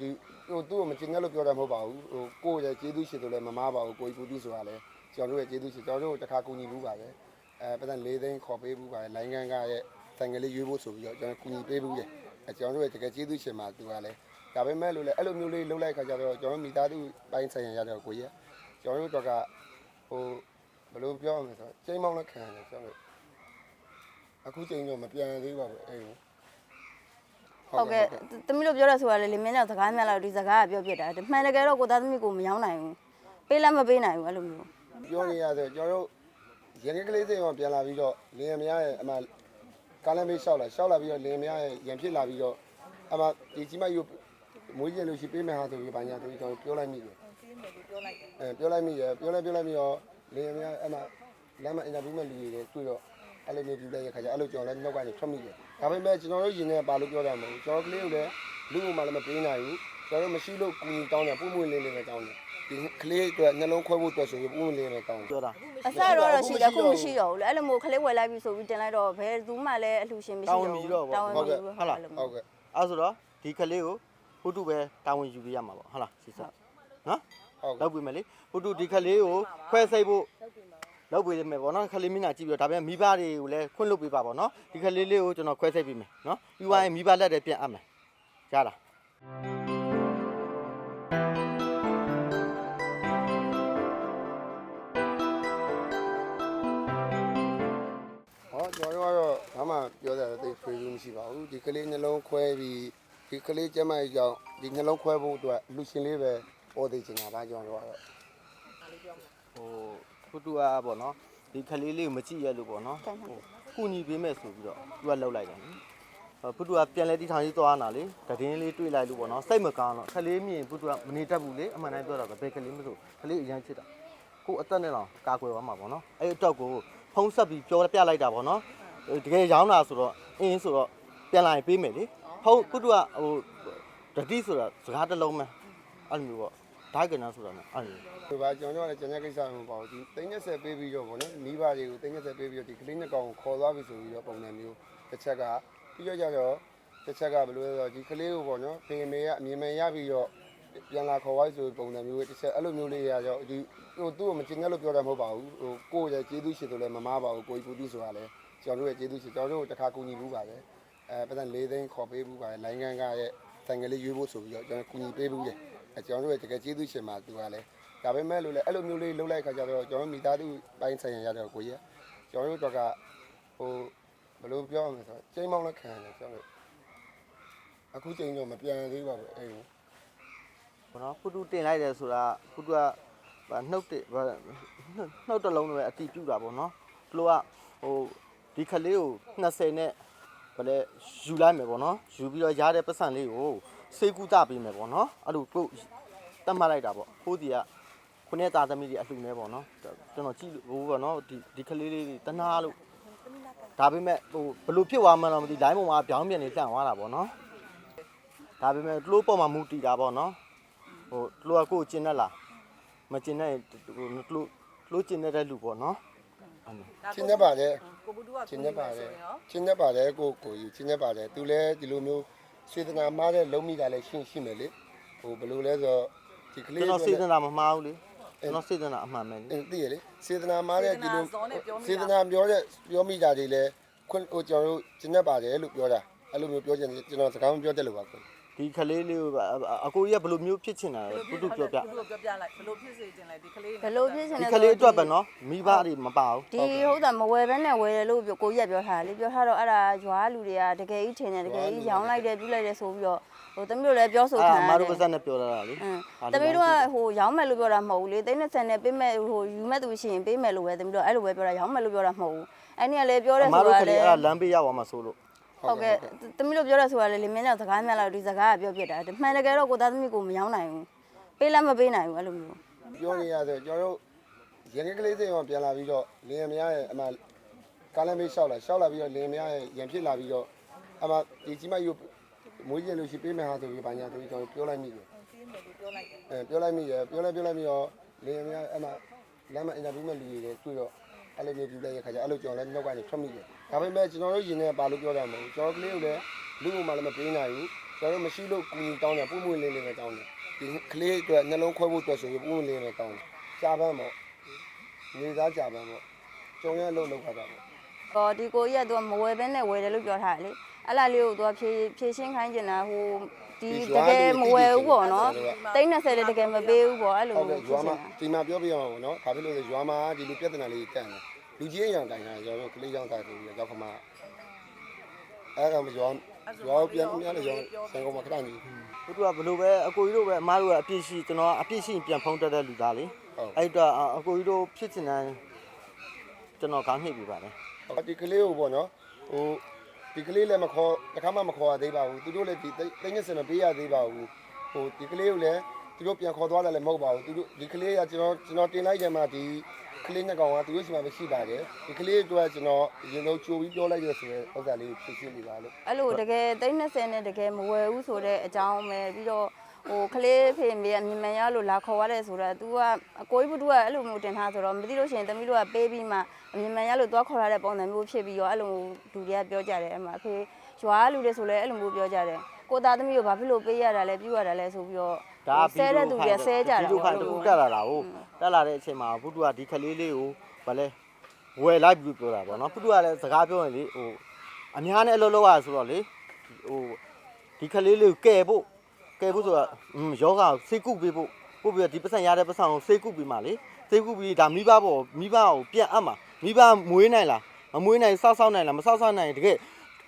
ဒီဟိုသူ့ကိုမကျင်တဲ့လို့ပြောတာမဟုတ်ပါဘူးဟိုကိုယ့်ရဲ့ကျေးဇူးရှင်ဆိုလည်းမမားပါဘူးကိုကြီးကိုတိဆိုတာလည်းကျွန်တော်တို့ရဲ့ကျေးဇူးရှင်ကျွန်တော်တို့တစ်ခါကူညီဘူးပါပဲအဲပတ်သက်၄သိန်းခေါ်ပေးဘူးပါပဲလိုင်းကန်ကရဲ့တန်ကလေးရွေးဖို့ဆိုပြီးတော့ကျွန်တော်ကူညီပေးဘူးရဲ့အဲကျွန်တော်တို့ရဲ့တကယ်ကျေးဇူးရှင်မှာသူကလည်းဒါပေမဲ့လို့လည်းအဲ့လိုမျိုးလေးလှုပ်လိုက်ခါကြတော့ကျွန်တော်မိသားစုပိုင်းဆိုင်ရရတော့ကိုကြီးကျွန်တော်တို့တော့ကဟိုဘယ်လိုပြောရမလဲဆိုတော့ချိန်မောင်းလက်ခံရတယ်ကျွန်တော်တို့အခုချိန်တော့မပြန်သေးပါဘူးအဲ့လို ဟုတ်ကဲ့သမီးတို့ပြောရဆိုတာလေလေမင်းတို့စကားများလာဒီစကားကပြောပြတာဒီမှန်တကယ်တော့ကိုသားသမီးကိုမရောနိုင်ဘူးပေးလည်းမပေးနိုင်ဘူးအဲ့လိုမျိုးပြောနေရဆိုကျွန်တော်တို့ရန်ကကလေးစိတ်မှာပြန်လာပြီးတော့လင်းရမရရဲ့အမှကားလမ်းမေးလျှောက်လာလျှောက်လာပြီးတော့လင်းရမရရဲ့ရန်ဖြစ်လာပြီးတော့အမှဒီကြီးမယူမွေးကျင်လို့ရှိပေးမယ်ဟာဆိုပြီးဘာညာဆိုပြီးကျွန်တော်ပြောလိုက်မိတယ်အဲပြောလိုက်မိရပြောလိုက်ပြောလိုက်ပြီးတော့လင်းရမရအမှလမ်းမှာအင်တာဗျူးမဲ့လူတွေတွေ့တော့ အဲ့လိုမျိုးပြလိုက်ရခါကျအဲ့လိုကျွန်တော်လည်းနောက်ကနေထွက်မိတယ်ဒါပေမဲ့ကျွန်တော်တို့ရင်ထဲပါလို့ပြောတာမဟုတ်ဘူးကျွန်တော်ကလေးကိုလည်းလူ့ဘုံမှာလည်းမပေးနိုင်ဘူးကျွန်တော်တို့မရှိလို့ကူညီတောင်းတယ်ပုံမွေးလေးလေးပဲတောင်းတယ်ဒီကလေးအတွက်နှလုံးခွဲဖို့အတွက်ဆိုရင်ပုံမွေးလေးပဲတောင်းတယ်ပြောတာအဆက်တော့တော့ရှိတယ်ခုမရှိတော့ဘူးလေအဲ့လိုမျိုးခလေးဝယ်လိုက်ပြီဆိုပြီးတင်လိုက်တော့ဘယ်သူမှလည်းအလှရှင်မရှိတော့တောင်းဝင်ပြီဟုတ်ကဲ့ဟုတ်ဟုတ်ကဲ့ဟုတ်ကဲ့အဲဆိုတော့ဒီကလေးကိုဖုတုပဲတာဝန်ယူပေးရမှာပေါ့ဟုတ်လားစီစနော်ဟုတ်လောက်ပြီမယ်လေဖုတုဒီကလေးကိုခွဲစိတ်ဖို့ လောက်ပေးမယ်ပေါ့နော်ခလေးမင်းနာကြည့်ပြီးတော့ဒါပေမဲ့မိဘတွေကိုလည်းခွင့်လွတ်ပေးပါပေါ့နော်ဒီကလေးလေးကိုကျွန်တော်ခွဲစိတ်ပေးမယ်နော်ပြီးသွားရင်မိဘလက်တွေပြန်အပ်မယ်ရလားဟောကျွန်တော်တို့ကတော့ဘာမှပြောတာသိဖွေးလို့မရှိပါဘူးဒီကလေးနှလုံးခွဲပြီးဒီကလေးကျမကြီးကြောင့်ဒီနှလုံးခွဲဖို့အတွက်လူရှင်လေးပဲပေါ်သေးချင်တာဒါကျွန်တော်တို့ ကတော့ဟိုဖုတုကပေါ့နော်ဒီကလေးလေးကိုမကြည့်ရလို့ပေါ့နော်ဟိုကုညီပေးမယ်ဆိုပြီးတော့သူကလှုပ်လိုက်တယ်နိဟိုဖုတုကပြန်လဲတီထောင်ကြီးသွားနာလေတည်င်းလေးတွေ့လိုက်လို့ပေါ့နော်စိတ်မကောင်းတော့ကလေးမြင်ဖုတုကမနေတတ်ဘူးလေအမှန်တိုင်းပြောတာပဲဘယ်ကလေးမဆိုကလေးအရန်ချစ်တာကိုအသက်နဲ့တော့ကာကွယ်သွားမှာပေါ့နော်အဲ့အတော့ကိုဖုံးဆက်ပြီးပြောပြလိုက်တာပေါ့နော်တကယ်ရောင်းတာဆိုတော့အင်းဆိုတော့ပြန်လာရင်ပေးမယ်လေဖုံးဖုတုကဟိုတတိဆိုတာစကားတစ်လုံးပဲအဲ့လိုမျိုးပေါ့ ဓာတ်ကနန်းဆိုတာနဲ့အဲ့လိုဒီပါကျွန်တော်တို့ကလည်းကျန်တဲ့ကိစ္စမပေါ့ဘူးဒီသိန်း30ပေးပြီးတော့ဗောနော်မိဘတွေကိုသိန်း30ပေးပြီးတော့ဒီကလေးနှစ်ကောင်ကိုခေါ်သွားပြီဆိုပြီးတော့ပုံစံမျိုးတစ်ချက်ကပြီးတော့ကြတော့တစ်ချက်ကဘယ်လိုလဲဆိုတော့ဒီကလေးကိုဗောနော်ဖေမေကအမြင်မှန်ရပြီးတော့ပြန်လာခေါ်သွားပြီဆိုပြီးပုံစံမျိုးတစ်ချက်အဲ့လိုမျိုးလေးရတော့ဒီဟိုသူ့ကိုမကျင်တဲ့လို့ပြောတာမဟုတ်ပါဘူးဟိုကိုယ့်ရဲ့ကျေးဇူးရှင်ဆိုလည်းမမားပါဘူးကိုကြီးကိုတိဆိုတာလည်းကျွန်တော်တို့ရဲ့ကျေးဇူးရှင်ကျွန်တော်တို့တစ်ခါကူညီဘူးပါပဲအဲပတ်သက်၄သိန်းခေါ်ပေးဘူးပါပဲလိုင်းကန်ကရဲ့တန်ကလေးရွေးဖို့ဆိုပြီးတော့ကျွန်တော်ကူညီပေးဘူးတယ်အဲ ကျွန်တော်တို့ရဲ့တကယ်ကျေးဇူးရှင်မှာသူကလည်းဒါပေမဲ့လို့လည်းအဲ့လိုမျိုးလေးလှုပ်လိုက်ခါကြတော့ကျွန်တော်မိသားစုပိုင်းဆိုင်ရရတော့ကိုကြီးကျွန်တော်တို့တော့ကဟိုဘယ်လိုပြောရမလဲဆိုတော့ချိန်မောင်းလက်ခံရတယ်ကျွန်တော်တို့အခုချိန်တော့မပြန်သေးပါဘူးအဲ့လိုဘောနော်ဖုတုတင်လိုက်တယ်ဆိုတာဖုတုကဗာနှုတ်တဲ့ဗာနှုတ်တစ်လုံးနဲ့အတီးပြူတာပေါ့နော်သူတို့ကဟိုဒီခလေးကို20နဲ့ဗလဲယူလိုက်မယ်ပေါ့နော်ယူပြီးတော့ရတဲ့ပတ်စံလေးကို စေကူတပေးမယ်ပေါ့နော်အဲ့လိုကိုတတ်မှတ်လိုက်တာပေါ့ဖိုးစီကခုနှစ်သားသမီးတွေအလှူနေပေါ့နော်ကျွန်တော်ကြည့်လို့ဟိုပေါ့နော်ဒီဒီခလေးလေးတွေတနာလို့ဒါပေမဲ့ဟိုဘလို့ဖြစ်သွားမှန်းတော့မသိ line ပေါ်မှာပြောင်းပြန်နေလှန့်သွားတာပေါ့နော်ဒါပေမဲ့သူတို့ပေါ်မှာမူတည်တာပေါ့နော်ဟိုလူကကိုယ်ကျင်တတ်လားမကျင်တဲ့ဟိုလူလူကျင်တဲ့လူပေါ့နော်အဲ့လိုချင်းနေပါတယ်ကိုဘူးတူကချင်းနေပါတယ်ချင်းနေပါတယ်ကိုကိုကြီးချင်းနေပါတယ်သူလည်းဒီလိုမျိုး စေတနာမားတဲ့လုံးမိတာလည်းရှင်းရှင်းမယ်လေဟိုဘယ်လိုလဲဆိုတော့ဒီကလေးကျွန်တော်စေတနာမမှားဘူးလေကျွန်တော်စေတနာအမှန်ပဲလေအဲ့သိရလေစေတနာမားတဲ့ဒီလိုစေတနာပြောတဲ့ပြောမိတာတွေလည်းခွန်းဟိုကျွန်တော်တို့ကျင်နေပါတယ်လို့ပြောတာအဲ့လိုမျိုးပြောချင်တယ်ကျွန်တော်စကားမပြောတတ်လို့ပါကွ ဒီခလေးလေးကိုအကိုကြီးကဘယ်လိုမျိုးဖြစ်ချင်တာလဲဘုသူပြောပြဘူးတူပြောပြလိုက်ဘယ်လိုဖြစ်စေတင်လဲဒီကလေးဘယ်လိုဖြစ်စင်ဒီလဲခလေးအတွက်ပဲနော်မိဘတွေမပါဘူးဒီဟုတ်တာမဝယ်ဘဲနဲ့ဝယ်တယ်လို့ပြောကိုကြီးကပြောထားတယ်လေပြောထားတော့အဲ့ဒါရွာလူတွေကတကယ်ကြီးထင်တယ်တကယ်ကြီးရောင်းလိုက်တယ်ပြုလိုက်တယ်ဆိုပြီးတော့ဟိုသမီးတို့လည်းပြောဆိုအဲ့ခံအရမားတယ်တို့ပါဇက်နဲ့ပြောလာတာလေအင်းသမီးတို့ကဟိုရောင်းမယ်လို့ပြောတာမဟုတ်ဘူးလေသိန်း20နဲ့ပေးမယ်ဟိုယူမဲ့သူရှိရင်ပေးမယ်လို့ပဲသမီးတို့အဲ့လိုပဲပြောတာရောင်းမယ်လို့ပြောတာမဟုတ်ဘူးအဲ့ဒီကလည်းပြောရဲအမားဆိုတို့တော့ခလေလေးအဲ့လမ်းပေးရောက်သွားမှာဆိုလို့ ဟုတ်ကဲ့သမီးတို့ပြောရဲဆိုတာလေလေမင်းတို့စကားများလာဒီစကားကပြောပြတာဒီမှန်တကယ်တော့ကိုသားသမီးကိုမရောင်းနိုင်ဘူးပေးလည်းမပေးနိုင်ဘူးအဲ့လိုမျိုးပြောနေရဆိုကျွန်တော်တို့ရန်ကကလေးစိတ်မှာပြန်လာပြီးတော့လင်းရမရရဲ့အမှကားလမ်းမေးလျှောက်လာလျှောက်လာပြီးတော့လင်းရမရရဲ့ရန်ဖြစ်လာပြီးတော့အမှဒီကြီးမယူမွေးကျင်လို့ရှိပေးမယ်ဟာဆိုပြီးဘာညာဆိုပြီးကျွန်တော်ပြောလိုက်မိတယ်ပြောလိုက်တယ်အဲပြောလိုက်မိတယ်ပြောလိုက်ပြောလိုက်ပြီးတော့လင်းရမရအမှလမ်းမှာအင်တာဗျူးမဲ့လူတွေတွေ့တော့အဲ့လိုမျိုးပြလိုက်ရခါကျအဲ့လိုကျွန်တော်လည်းနောက်ကနေထွက်မိတယ် ဒါပေမဲ့ကျွန်တော်တို့ရင်ထဲပါလို့ပြောတာမဟုတ်ဘူးကျွန်တော်ကလေးကိုလည်းလူ့ဘုံမှာလည်းမပေးနိုင်ဘူးကျွန်တော်တို့မရှိလို့ကူညီတောင်းတယ်ပုံမှန်လေးလေးပဲတောင်းတယ်ဒီကလေးအတွက်နှလုံးခွဲဖို့အတွက်ဆိုရင်ပုံမှန်လေးပဲတောင်းတယ်ကြာပန်းပေါ့နေသားကြာပန်းပေါ့ကျုံရဲ့အလုပ်လုပ်ခါတာပေါ့ဟောဒီကိုကြီးကသူကမဝယ်ဘဲနဲ့ဝယ်တယ်လို့ပြောထားတယ်လေအဲ့လာလေးကိုသူကဖြည့်ဖြည့်ရှင်းခိုင်းကျင်တာဟိုဒီတကယ်မဝယ်ဘူးပေါ့နော်တိန်း30လည်းတကယ်မပေးဘူးပေါ့အဲ့လိုဟုတ်ကဲ့မျိုးဖြရွာည့်ရှင်းမှာတာဒီမှာပြောပြရအောင်ပေါ့နော်ဘာဖြစ်လို့လဲရွာမှာဒီလိုပြဿနာလေးတက်တယ် လူကြီးအရောင်တိုင်တာရောကလေးကြောင့်တိုင်ပြီးရောက်ခမအဲ့ကောင်ရွာရွာပြန်ပြန်လေရောဆန်ကုန်မှာခဏကြီးဘုသူကဘလို့ပဲအကိုကြီးတို့ပဲအမားတို့ကအပြစ်ရှိကျွန်တော်ကအပြစ်ရှိရင်ပြန်ဖုံးတက်တဲ့လူသားလေဟုတ်အဲ့တော့အကိုကြီးတို့ဖြစ်ချင်တယ်ကျွန်တော်ကောင်းနှိပ်ပြပါတယ်ဒီကလေးကိုပေါ့နော်ဟိုဒီကလေးလည်းမခေါ်တစ်ခါမှမခေါ်ရသေးပါဘူးသူတို့လည်းဒီတိတ်ညစ်စင်မပေးရသေးပါဘူးဟိုဒီကလေးကိုလည်း သူတို့ပြန်ခေါ်သွားတယ်လည်းမဟုတ်ပါဘူးသူတို့ဒီကလေးကကျွန်တော်ကျွန်တော်တင်လိုက်တယ်မှာဒီကလေးနှစ်ကောင်ကသူတို့ရှိမှမရှိပါတယ်ဒီကလေးအတွက်ကျွန်တော်ရင်တော့ကြိုပြီးပြောလိုက်ရဆိုရဲဥစ္စာလေးကိုဖြည့်ရှင်းနေပါလို့အဲ့လိုတကယ်တိန်း30နဲ့တကယ်မဝယ်ဘူးဆိုတဲ့အကြောင်းပဲပြီးတော့ဟိုကလေးဖေမေကမြန်မြန်ရလို့လာခေါ်ရတယ်ဆိုတော့ तू ကအကိုကြီးဘုသူကအဲ့လိုမျိုးတင်ထားဆိုတော့မသိလို့ရှိရင်သမီးတို့ကပေးပြီးမှမြန်မြန်ရလို့သွားခေါ်ရတဲ့ပုံစံမျိုးဖြစ်ပြီးတော့အဲ့လိုလူတွေကပြောကြတယ်အမအဖေရွာလူတွေဆိုလဲအဲ့လိုမျိုးပြောကြတယ်ကိုသားသမီးကိုဘာဖြစ်လို့ပေးရတာလဲပြုရတာလဲဆိုပြီးတော့ ဒါဆဲတဲ့သူတွေဆဲကြတာဒီလိုခိုင်းတူတက်လာတာဟုတ်တက်လာတဲ့အချိန်မှာဘုသူကဒီကလေးလေးကိုဗလဲဝယ်လိုက်ပြီးပြောတာပေါ့နော်ဘုသူကလည်းစကားပြောရင်လေဟိုအများနဲ့အလုပ်လုပ်ရဆိုတော့လေဟိုဒီကလေးလေးကိုကယ်ဖို့ကယ်ဖို့ဆိုတာอืมယောဂကိုစိတ်ကုပေးဖို့ပို့ပြီးတော့ဒီပတ်စံရတဲ့ပတ်စံကိုစိတ်ကုပြီးမှလေစိတ်ကုပြီးဒါမိဘပေါ့မိဘကိုပြန်အပ်မှာမိဘမွေးနိုင်လားမမွေးနိုင်စောက်စောက်နိုင်လားမစောက်စောက်နိုင်တကယ်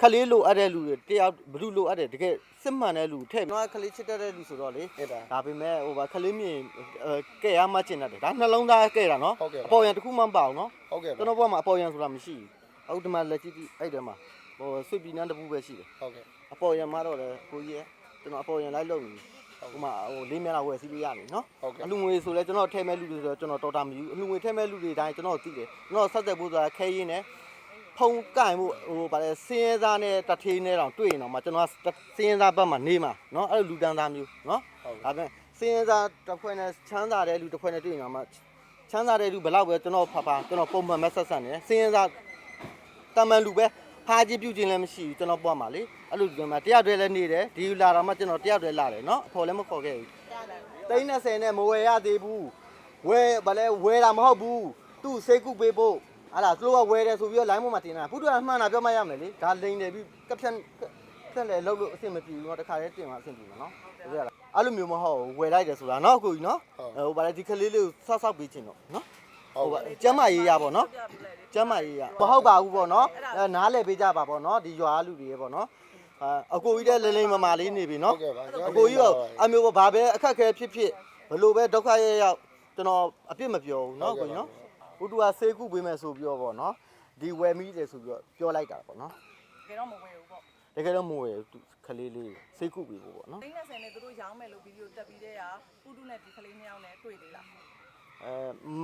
ခလေးလိုအပ်တဲ့လူတွေတယောက်ဘလူလိုအပ်တဲ့တကယ် စစ်မှန်တဲ့လူထည့်ကျွန်တော်ကခလေးချစ်တတ်တဲ့လူဆိုတော့လေအဲ့ဒါဒါပေမဲ့ဟိုဗာခလေးမြင်အဲကဲရမှကျင်တတ်တယ်ဒါနှလုံးသားကဲတာနော်ဟုတ်ကဲ့ပါ အပေါ်ရန်တစ်ခုမှမပါဘူးနော်ဟုတ်ကဲ့ကျွန်တော်ဘက်မှာအပေါ်ရန်ဆိုတာမရှိဘူးဟုတ်ဒီမှာလက်ကြည့်ကြည့်အဲ့ထဲမှာဟိုဆွေပြည်နန်းတစ်ပူပဲရှိတယ်ဟုတ်ကဲ့ အပေါ်ရန်မှာတော့လေကိုကြီးရကျွန်တော်အပေါ်ရန်လိုက်လုပ်နေဟိုမှာဟိုလေးမျက်နှာဝယ်စီးလို့ရပြီနော်ဟုတ်ကဲ့ အလူငွေဆိုလဲကျွန်တော်ထဲမဲ့လူတွေဆိုတော့ကျွန်တော်တော်တာမယူအလူငွေထဲမဲ့လူတွေတိုင်းကျွန်တော်သိတယ်ကျွန်တော်ဆက်သက်ဖို့ဆိုတာခဲရင်းနဲ့ ဖုံကင်မှုဟိုဗာလဲစင်းရဲသားနဲ့တထေးနဲ့တောင်တွေ့ရင်တော့မှကျွန်တော်စင်းရဲသားဘက်မှာနေမှာနော်အဲ့လိုလူတန်းသားမျိုးနော်ဟုတ်ကဲ့ဒါပေမဲ့စင်းရဲသားတစ်ခွဲနဲ့ချမ်းသာတဲ့လူတစ်ခွဲနဲ့တွေ့ရင်တော့မှချမ်းသာတဲ့လူဘယ်လောက်ပဲကျွန်တော်ဖဖကျွန်တော်ပုံမှန်မဆက်ဆက်နေစင်းရဲသားတမန်လူပဲဟာကြီးပြုတ်ခြင်းလည်းမရှိဘူးကျွန်တော်ပွားမှာလေအဲ့လိုဒီမှာတယောက်တည်းလည်းနေတယ်ဒီလာတော့မှကျွန်တော်တယောက်တည်းလာတယ်နော်အဖော်လည်းမခေါ်ခဲ့ဘူးသိန်း30နဲ့မဝယ်ရသေးဘူးဝယ်ဗလဲဝယ်တာမဟုတ်ဘူးသူ့စိတ်ကုပေးဖို့ ဟာလားသူတို့ကဝယ်တယ်ဆိုပြီးတော့ line ပေါ်မှာတင်တာဘုရားမှန်တာပြောမှရမယ်လေဒါလိန်တယ်ပြီးကပ်ဖြတ်ဖြတ်လေလောက်လို့အဆင်မပြေဘူးတော့တခါတည်းတင်မှာအဆင်ပြေမှာနော်ဟုတ်ရလားအဲ့လိုမျိုးမဟုတ်ဘူးဝယ်လိုက်တယ်ဆိုတာနော်အခုကြီးနော်ဟိုဗလဲဒီကလေးလေးကိုဆောက်ဆောက်ပေးခြင်းတော့နော်ဟိုဗကျမ်းမရေးရပါတော့နော်ကျမ်းမရေးရမဟုတ်ပါဘူးပေါ့နော်အဲနားလဲပေးကြပါပေါ့နော်ဒီရွာလူတွေရေပေါ့နော်အာအကိုကြီးတဲ့လိမ့်လိမ့်မမာလေးနေပြီနော် ဟုတ်ကဲ့ပါ အကိုကြီးရောအမျိုးဘာပဲအခက်ခဲဖြစ်ဖြစ်ဘလို့ပဲဒုက္ခရရောက်ကျွန်တော်အပြစ်မပြောဘူးเนาะကိုကြီးเ ကိုတူကဆေးကုပေးမယ်ဆိုပြီးတော့ပေါ့နော်ဒီဝယ်မိတယ်ဆိုပြီးတော့ပြောလိုက်တာပေါ့နော်တကယ်တော့မဝယ်ဘူးပေါ့တကယ်တော့မဝယ်ဘူးခလေးလေးစိတ်ကုပြီးပေါ့နော်သိန်း30နဲ့သူတို့ရောင်းမယ်လို့ဗီဒီယိုတက်ပြီးတဲ့ကပူတူနဲ့ဒီခလေးနှစ်ယောက်နဲ့တွေ့သေးလားအဲ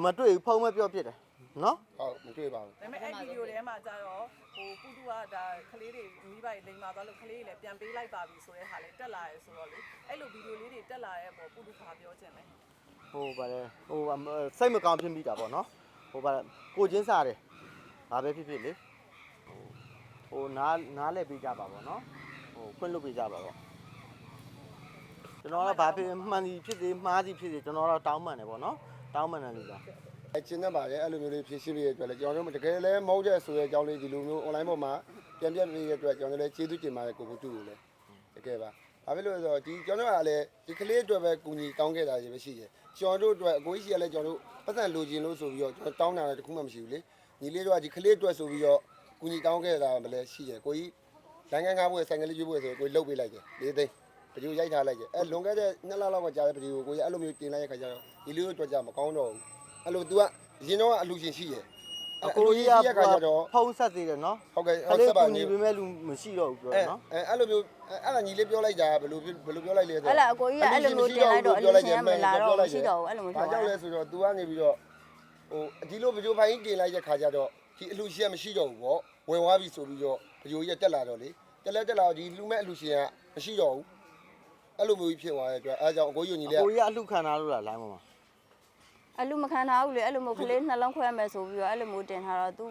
မတွေ့ဘူးဖုန်းမပြောဖြစ်တယ်နော်ဟုတ်မတွေ့ပါဘူးဒါပေမဲ့အဲ့ဗီဒီယိုထဲမှာကြတော့ဟိုပူတူကဒါခလေးတွေမိဘတွေလိမ်မာသွားလို့ခလေးတွေလည်းပြန်ပေးလိုက်ပါပြီဆိုတဲ့ဟာလည်းတက်လာရဲဆိုတော့လေအဲ့လိုဗီဒီယိုလေးတွေတက်လာရဲပေါ့ပူတူကပြောခြင်းလဲဟိုဗါလဲဟိုစိတ်မကောင်းဖြစ်မိတာပေါ့နော် ဟိုဗါကိုချင်းစားတယ်ဘာပဲဖြစ်ဖြစ်လေဟိုနားနားလဲပေးကြပါဗောနော်ဟိုခွင့်လွတ်ပေးကြပါဗောကျွန်တော်ကဘာဖြစ်မှန်စီဖြစ်စေမှားစီဖြစ်စေကျွန်တော်တော့တောင်းပန်တယ်ပေါ့နော်တောင်းပန်တယ်လူကအဲကျင်းတတ်ပါတယ်အဲ့လိုမျိုးလေးဖြည့်ရှင်းပေးရတဲ့အတွက်လည်းကျွန်တော်တို့တကယ်လည်းမဟုတ်တဲ့ဆိုတဲ့အကြောင်းလေးဒီလိုမျိုး online ပေါ်မှာပြန်ပြန်ပေးရတဲ့အတွက်ကျွန်တော်တို့လည်းကျေးဇူးတင်ပါတယ်ကိုကိုတူကိုလည်းတကယ်ပါ ဘာဖြစ်လို့လဲဆိုတော့ဒီကျွန်တော်ကလည်းဒီကလေးအတွက်ပဲကူညီတောင်းခဲ့တာကြီးပဲရှိတယ်ကျွန်တော်တို့အတွက်အကိုကြီးရှိရလဲကျွန်တော်တို့ပတ်စံလိုချင်လို့ဆိုပြီးတော့ကျွန်တော်တောင်းတာလည်းတခုမှမရှိဘူးလေညီလေးတို့ကဒီကလေးအတွက်ဆိုပြီးတော့ကူညီတောင်းခဲ့တာမလဲရှိတယ်ကိုကြီးနိုင်ငံကားပွဲဆိုင်ကလေးရွေးပွဲဆိုကိုကြီးလှုပ်ပေးလိုက်တယ်လေးသိန်းပကြိုရိုက်ထားလိုက်တယ်အဲလွန်ခဲ့တဲ့နှစ်လလောက်ကကြာတဲ့ပကြိုကိုကိုကြီးအဲ့လိုမျိုးတင်လိုက်တဲ့ခါကျတော့ဒီလေးတို့အတွက်ကြမကောင်းတော့ဘူးအဲ့လို तू ကရင်တော့အလူရှင်ရှိရယ် အကိုကြီးကခါကျတော့ဖုံးဆက်သေးတယ်နော်ဟုတ်ကဲ့ခဟုတ်လေးဆက်ပါကူနေညီပေးမဲ့လူမရှိတော့ဘူးပြောအဲနော်အဲအဲ့လိုမျိုးအဲ့ဒါညီလေးပြောလိုက်တာဘယ်လိုဘယ်လိုပြောလိုက်လဲဆိုအဲ့လားအကိုကြီးကအဲ့လိုမျိုးတင်လိုက်တော့အလူရှင်ကမလာတော့မရှိတော့ဘူးအဲ့လိုမျိုးဘာပြောကြောင့်တာလဲဆိုတော့ तू ကနေပြီးတော့ဟိုဒီလိုဗကြိုပိုင်းတင်လိုက်တဲ့ခါကျတော့ဒီအလူရှင်ကမရှိတော့ဘူးပေါ့ဝယ်သွားပြီဆိုပြီးတော့ဗကြိုကြီးကတက်လာတော့လေတက်လက်တက်လာတော့ဒီလူမဲ့အလူရှင်ကမရှိတော့ဘူးအဲ့လိုမျိုးကြီးဖြစ်သွားတဲ့အတွက်အဲဒါကြောင့်အကိုကြီးညီအလေးကကိုကြီးကအလှခံထားလို့လား line ပေါ်မှာ အလူမခံထားဘူးလေအဲ့လိုမျိုးကလေးနှလုံးခွဲမယ်ဆိုပြီးတော့အဲ့လိုမျိုးတင်ထားတော့ तू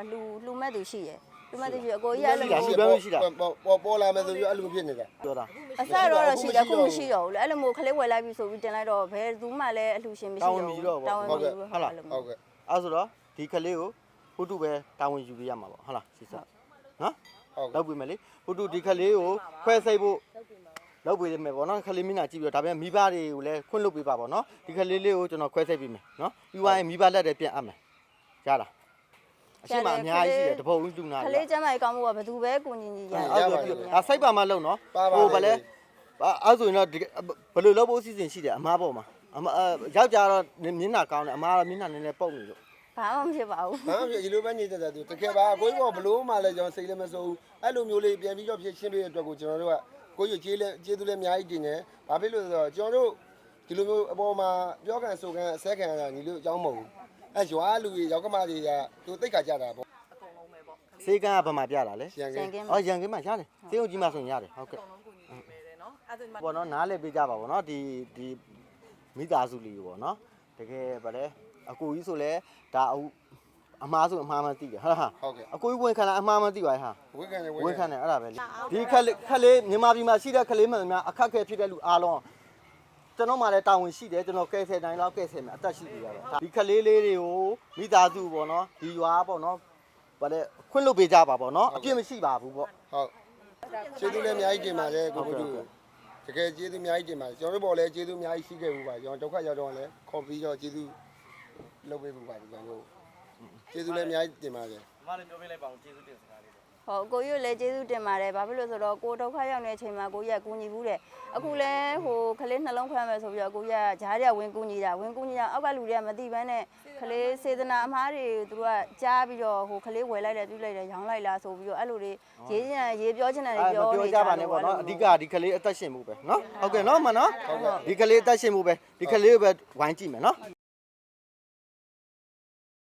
အလူလှူမဲ့သူရှိရယ်ဒီမှာတည်းအကိုကြီးအဲ့လိုရှိမျိုးပါမရှိတာပေါ်ပေါ်ပေါ်လာမယ်ဆိုပြီးအဲ့လိုဖြစ်နေတာပြောတာအစတော့တော့ရှိတယ်ခုမရှိတော့ဘူးလေအဲ့လိုမျိုးခလေးဝယ်လိုက်ပြီဆိုပြီးတင်လိုက်တော့ဘယ်သူမှလည်းအလှရှင်မရှိတော့ဘူးတောင်းဝန်မရှိတော့ဘူးတောင်းဝန်မရှိဘူးဟုတ်လားအဲ့လိုဟုမျိုးတ်ကဲ့အဲဆိုတော့ဒီကလေးကိုပုတုပဲတာဝန်ယူပြရမှာပေါ့ဟုတ်လားစီစနော်ဟုတ်ကဲ့လောက်ပြီမယ်လေပုတုဒီကလေးကိုခွဲစိတ်ဖို့ လောက်ပြီမယ်ပေါ့နော်ကလေးမင်းနာကြည့်ပြီးတော့ဒါပေမဲ့မိဘတွေကိုလည်းခွင့်လွတ်ပေးပါပေါ့နော်ဒီကလေးလေးကိုကျွန်တော်ခွဲစိတ်ပေးမယ်နော်ပြီးသွားရင်မိဘလက်တွေပြန်အပ်မယ်ရလားအရှိမအများကြီးရှိတယ်တပုံလူနာခလေးကျမ်းမာရေးကောင်းမှုကဘယ်သူပဲကိုကြီးကြီးရအဲ့ဒါပြောဒါစိုက်ပါမလုံးနော်ပါပါဟိုဗလဲအဲ့ဆိုရင်တော့ဒီဘယ်လိုလုပ်ဖို့အစီအစဉ်ရှိတယ်အမားပေါ်မှာအမအဲယောက်ျားတော့မျက်နှာကောင်းတယ်အမားတော့မျက်နှာနည်းနည်းပုတ်နေလို့ဘာမှမဖြစ်ပါဘူးဘာဖြစ်ဒီလိုပဲနေတဲ့သူတကယ်ပါကိုကြီးကဘလို့မှလည်းကျွန်တော်စိတ်လည်းမစိုးဘူးအဲ့လိုမျိုးလေးပြန်ပြီးတော့ဖြစ်ရှင်းပေးတဲ့အတွက်ကိုကျွန်တော်တို့က ကိုကြီးကျေးလဲကျေးသူလည်းအများကြီးတင်တယ်ဘာဖြစ်လို့လဲဆိုတော့ကျွန်တော်တို့ဒီလိုမျိုးအပေါ်မှာပြောကန်ဆိုကန်အဆက်ခံရတာညီလို့အကြောင်းမဟုတ်ဘူးအဲ့ရွာလူကြီးရောက်ကမကြီးကသူတိတ်ခါကြတာပေါ့အကုန်လုံးပဲပေါ့ခလေးစေကန်းကဘာမှပြတာလဲရန်ကကျင်းန်ကင်း အော်ရန်ကင်းမှာရတယ်စေုံကြီးမှဆိုရင်ရတယ်ဟုတ်အကဲ့ကုန်လုံးကိုညီပေးတယ်နော်အဲ့ဒါမှဘောနော်နားလည်းပေးကြပါဘောနော်ဒီဒီမိသားစုလေးပေါ့နော်တကယ်ဗလဲအကူကြီးဆိုလဲဒါအ အမားဆိုအမှားမှသိတယ်ဟုတ်လားဟုတ်ကဲ့အကူကြီးဝင်ခံလာအမှားမှသိပါရဲ့ဟာဝိခံရဝင်ခံတယ်အဲ့ဒါပဲလေဒီခက်လေးခက်လေးမြန်မာပြည်မှာရှိတဲ့ခလေးမှန်များအခက်ခဲဖြစ်တဲ့လူအားလုံးကျွန်တော်မှလည်းတာဝန်ရှိတယ်ကျွန်တော်ကဲဆယ်တိုင်းလောက်ကဲဆယ်မယ်အသက်ရှိပြီရတော့ဒီခလေးလေးတွေကိုမိသားစုပေါ့နော်ဒီရွာပေါ့နော်ဗလဲခွင့်လွတ်ပေးကြပါပေါ့နော်အပြစ်မရှိပါဘူးပေါ့ ဟုတ်ကျေးဇူးလည်းအများကြီးတင်ပါတယ်ကိုကိုတို့တကယ်ကျေးဇူးအများကြီးတင်ပါတယ်ကျွန်တော်တို့ဘောလည်းကျေးဇူးအများကြီးရှိခဲ့ဘူးပါကျွန်တော်ဒုက္ခရောက်တော့လည်းခေါ်ပြီးတော့ကျေးဇူးလုပ်ပေးဖို့ပါတယ်ကျွန်တော်တို့ ကျေးဇူးလည်းအများကြီးတင်ပါတယ်။အမလည်းပြောပြလိုက်ပါအောင်ကျေးဇူးတင်စကားလေးပေါ့ဟုတ်ကိုရွတ်လည်းကျေးဇူးတင်ပါတယ်ဘာဖြစ်လို့ဆိုတော့ကိုဒုက္ခရောက်နေတဲ့အချိန်မှာကိုရက်ကူညီဘူးတဲ့အခုလဲဟိုခလေးနှလုံးခွဲမယ်ဆိုပြီးတော့ကိုရက်ဂျားရက်ဝင်ကူညီတာဝင်ကူညီတာအောက်ကလူတွေကမသိဘဲနဲ့ခလေးစေတနာအမားတွေသူတို့ကကြားပြီးတော့ဟိုခလေးဝယ်လိုက်တယ်ပြုလိုက်တယ်ရောင်းလိုက်လားဆိုပြီးတော့အဲ့လိုတွေရေးချင်တာရေးပြောချင်တာတွေအဲ့မပြောပြောနေကြကြပါနဲ့ပေါ့နော်အဓိကဒီကလေးအသက်ရှင်မှုပဲနော်ဟုတ်ကဲ့နော်မနော်ဒီကလေးအသက်ရှင်မှုပဲဒီကလေးကိုပဲဝိုင်းကြည့်မယ်နော်